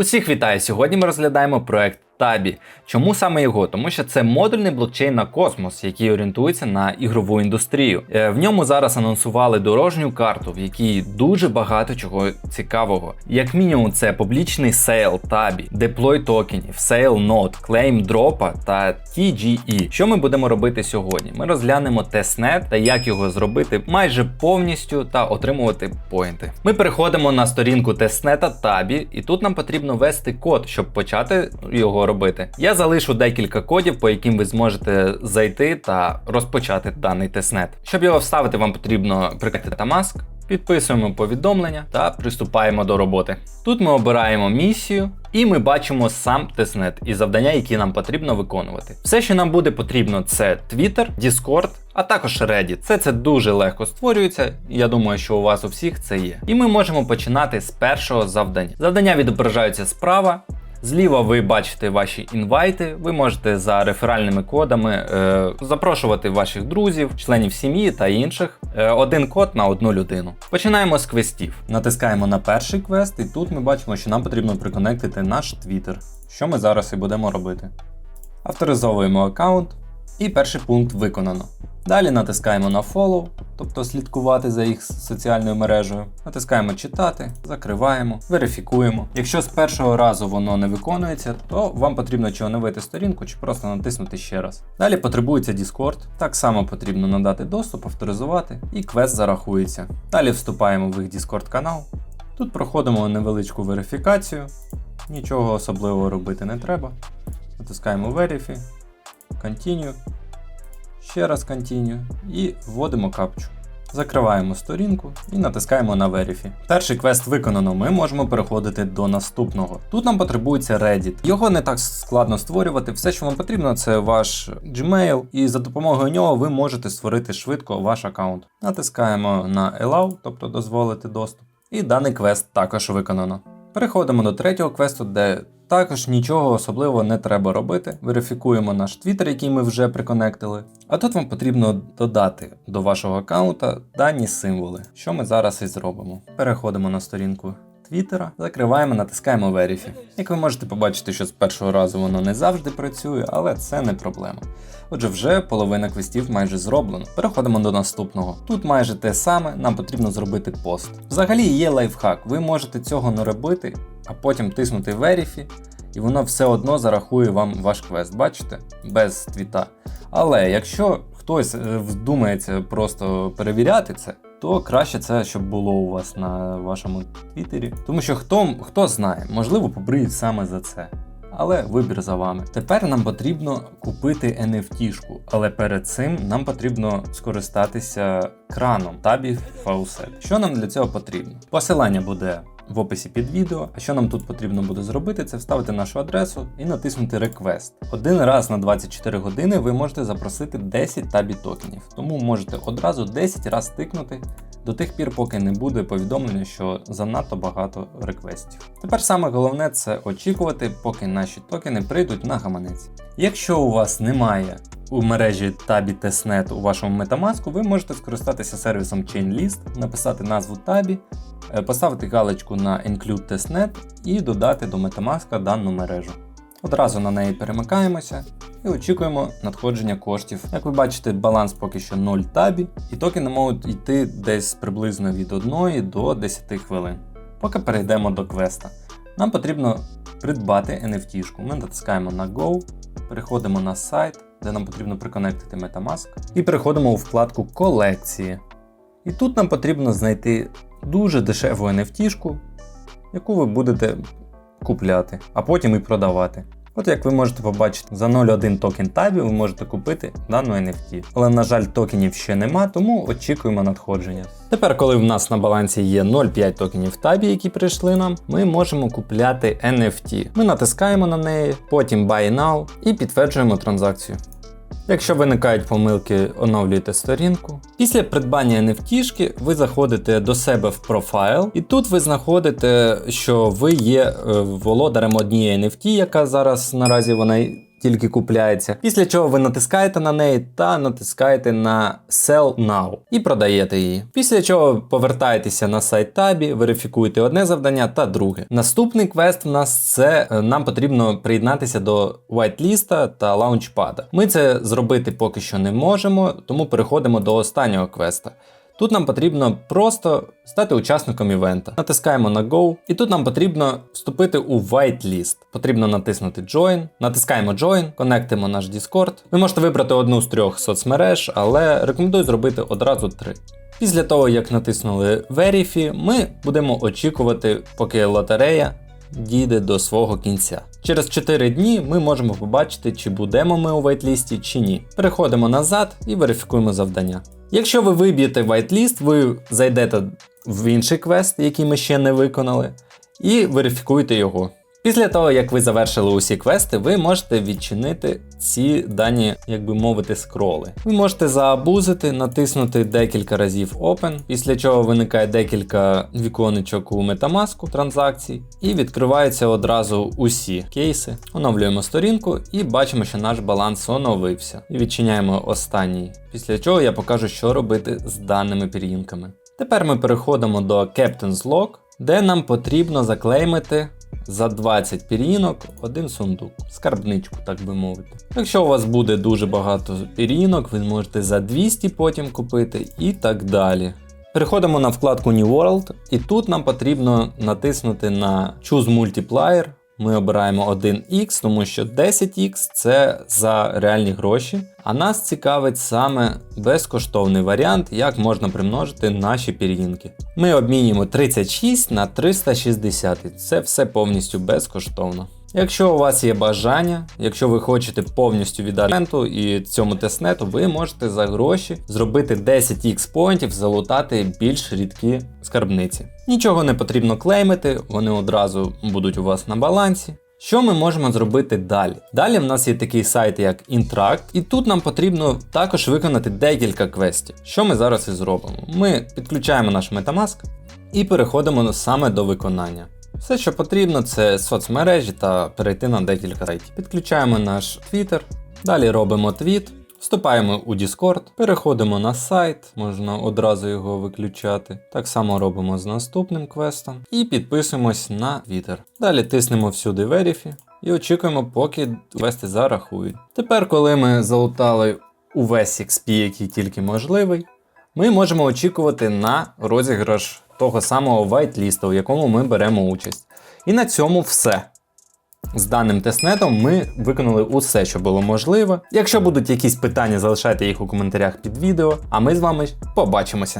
Усіх вітаю! Сьогодні ми розглядаємо проект Табі. Чому саме його? Тому що це модульний блокчейн на космос, який орієнтується на ігрову індустрію. Е, В ньому зараз анонсували дорожню карту, в якій дуже багато чого цікавого. Як мінімум, це публічний сейл Табі, деплой токенів, сейл нод, клейм дропа та TGE. Що ми будемо робити сьогодні? Ми розглянемо тестнет та як його зробити майже повністю та отримувати поінти. Ми переходимо на сторінку тестнета Табі, і тут нам потрібно ввести код, щоб почати його робити. Я залишу декілька кодів, по яким ви зможете зайти та розпочати даний тестнет. Щоб його вставити, вам потрібно прикрити Metamask, Підписуємо повідомлення та приступаємо до роботи. Тут ми обираємо місію і ми бачимо сам тестнет і завдання, які нам потрібно виконувати. Все, що нам буде потрібно, це Twitter, Discord, а також Reddit. Це це дуже легко створюється. Я думаю, що у вас у всіх це є. І ми можемо починати з першого завдання. Завдання відображаються справа. Зліва ви бачите ваші інвайти, ви можете за реферальними кодами е, запрошувати ваших друзів, членів сім'ї та інших. Е, один код на одну людину. Починаємо з квестів. Натискаємо на перший квест, і тут ми бачимо, що нам потрібно приконектити наш Twitter, що ми зараз і будемо робити. Авторизовуємо аккаунт, і перший пункт виконано. Далі натискаємо на Follow, тобто слідкувати за їх соціальною мережею. Натискаємо читати, закриваємо, верифікуємо. Якщо з першого разу воно не виконується, то вам потрібно чи оновити сторінку, чи просто натиснути ще раз. Далі потребується Discord. Так само потрібно надати доступ, авторизувати, і квест зарахується. Далі вступаємо в їх Discord канал. Тут проходимо невеличку верифікацію, нічого особливого робити не треба. Натискаємо Verify, Continue. Ще раз Continue і вводимо капчу. Закриваємо сторінку і натискаємо на Verify. Перший квест виконано, ми можемо переходити до наступного. Тут нам потребується Reddit. Його не так складно створювати. Все, що вам потрібно, це ваш Gmail, і за допомогою нього ви можете створити швидко ваш аккаунт. Натискаємо на Allow, тобто дозволити доступ. І даний квест також виконано. Переходимо до третього квесту, де також нічого особливого не треба робити. Верифікуємо наш твіттер, який ми вже приконектили. А тут вам потрібно додати до вашого аккаунта дані символи, що ми зараз і зробимо. Переходимо на сторінку Твіттера, закриваємо, натискаємо Verify. Як ви можете побачити, що з першого разу воно не завжди працює, але це не проблема. Отже, вже половина квестів майже зроблено. Переходимо до наступного. Тут майже те саме, нам потрібно зробити пост. Взагалі є лайфхак, ви можете цього не робити, а потім тиснути Verify, і воно все одно зарахує вам ваш квест, бачите? Без твіта. Але якщо хтось е, вдумається просто перевіряти це, то краще це, щоб було у вас на вашому твіттері. Тому що хто, хто знає, можливо, побриють саме за це. Але вибір за вами. Тепер нам потрібно купити NFT-шку, але перед цим нам потрібно скористатися краном табі Faucet. Що нам для цього потрібно? Посилання буде в описі під відео. А що нам тут потрібно буде зробити, це вставити нашу адресу і натиснути Request. Один раз на 24 години ви можете запросити 10 табі токенів, тому можете одразу 10 раз тикнути до тих пір, поки не буде повідомлення, що занадто багато реквестів. Тепер саме головне це очікувати, поки наші токени прийдуть на гаманець. Якщо у вас немає у мережі Tabі Testnet у вашому Metamask, ви можете скористатися сервісом ChainList, написати назву Tabі, е, поставити галочку на Include Testnet і додати до Metamask дану мережу. Одразу на неї перемикаємося і очікуємо надходження коштів. Як ви бачите, баланс поки що 0 табі, і токени можуть йти десь приблизно від 1 до 10 хвилин. Поки перейдемо до квеста. Нам потрібно придбати NFT-шку. Ми натискаємо на Go, переходимо на сайт, де нам потрібно приконектити Metamask, і переходимо у вкладку колекції. І тут нам потрібно знайти дуже дешеву NFT-шку, яку ви будете купляти, а потім і продавати. От як ви можете побачити, за 0,1 токен табі ви можете купити дану NFT. Але, на жаль, токенів ще нема, тому очікуємо надходження. Тепер, коли в нас на балансі є 0,5 токенів табі, які прийшли нам, ми можемо купляти NFT. Ми натискаємо на неї, потім Buy Now і підтверджуємо транзакцію. Якщо виникають помилки, оновлюйте сторінку. Після придбання NFT ви заходите до себе в профайл, і тут ви знаходите, що ви є е, володарем однієї NFT, яка зараз наразі вона тільки купляється. Після чого ви натискаєте на неї та натискаєте на Sell Now і продаєте її. Після чого повертаєтеся на сайт табі, верифікуєте одне завдання та друге. Наступний квест в нас це е, нам потрібно приєднатися до whitelist та лаунчпада. Ми це зробити поки що не можемо, тому переходимо до останнього квеста. Тут нам потрібно просто стати учасником івента. Натискаємо на Go, і тут нам потрібно вступити у whitelist. Потрібно натиснути Join, натискаємо Join, конектимо наш Discord. Ви можете вибрати одну з трьох соцмереж, але рекомендую зробити одразу три. Після того, як натиснули Verify, ми будемо очікувати, поки лотерея дійде до свого кінця. Через 4 дні ми можемо побачити, чи будемо ми у вайтлісті чи ні. Переходимо назад і верифікуємо завдання. Якщо ви виб'єте вайтліст, ви зайдете в інший квест, який ми ще не виконали, і верифікуєте його. Після того, як ви завершили усі квести, ви можете відчинити ці дані, як би мовити, скроли. Ви можете заабузити, натиснути декілька разів Open, після чого виникає декілька віконечок у Metamask транзакцій, і відкриваються одразу усі кейси. Оновлюємо сторінку і бачимо, що наш баланс оновився. І відчиняємо останній. Після чого я покажу, що робити з даними пір'їнками. Тепер ми переходимо до Captain's Log, де нам потрібно заклеймити за 20 пір'їнок один сундук, скарбничку, так би мовити. Якщо у вас буде дуже багато пір'їнок, ви зможете за 200 потім купити і так далі. Переходимо на вкладку New World, і тут нам потрібно натиснути на Choose Multiplier. Ми обираємо 1x, тому що 10x це за реальні гроші. А нас цікавить саме безкоштовний варіант, як можна примножити наші пір'їнки. Ми обмінюємо 36 на 360, це все повністю безкоштовно. Якщо у вас є бажання, якщо ви хочете повністю віддати івенту і цьому тестнету, ви можете за гроші зробити 10 x поінтів, залутати більш рідкі скарбниці. Нічого не потрібно клеймити, вони одразу будуть у вас на балансі. Що ми можемо зробити далі? Далі в нас є такий сайт, як Intract, і тут нам потрібно також виконати декілька квестів. Що ми зараз і зробимо? Ми підключаємо наш Metamask і переходимо саме до виконання. Все, що потрібно, це соцмережі та перейти на декілька сайтів. Підключаємо наш Twitter, далі робимо твіт, вступаємо у Discord, переходимо на сайт, можна одразу його виключати. Так само робимо з наступним квестом і підписуємось на Twitter. Далі тиснемо всюди Verify і очікуємо, поки квести зарахують. Тепер, коли ми залутали увесь XP, який тільки можливий, ми можемо очікувати на розіграш того самого вайтліста, у якому ми беремо участь. І на цьому все. З даним тестнетом ми виконали усе, що було можливо. Якщо будуть якісь питання, залишайте їх у коментарях під відео, а ми з вами побачимося.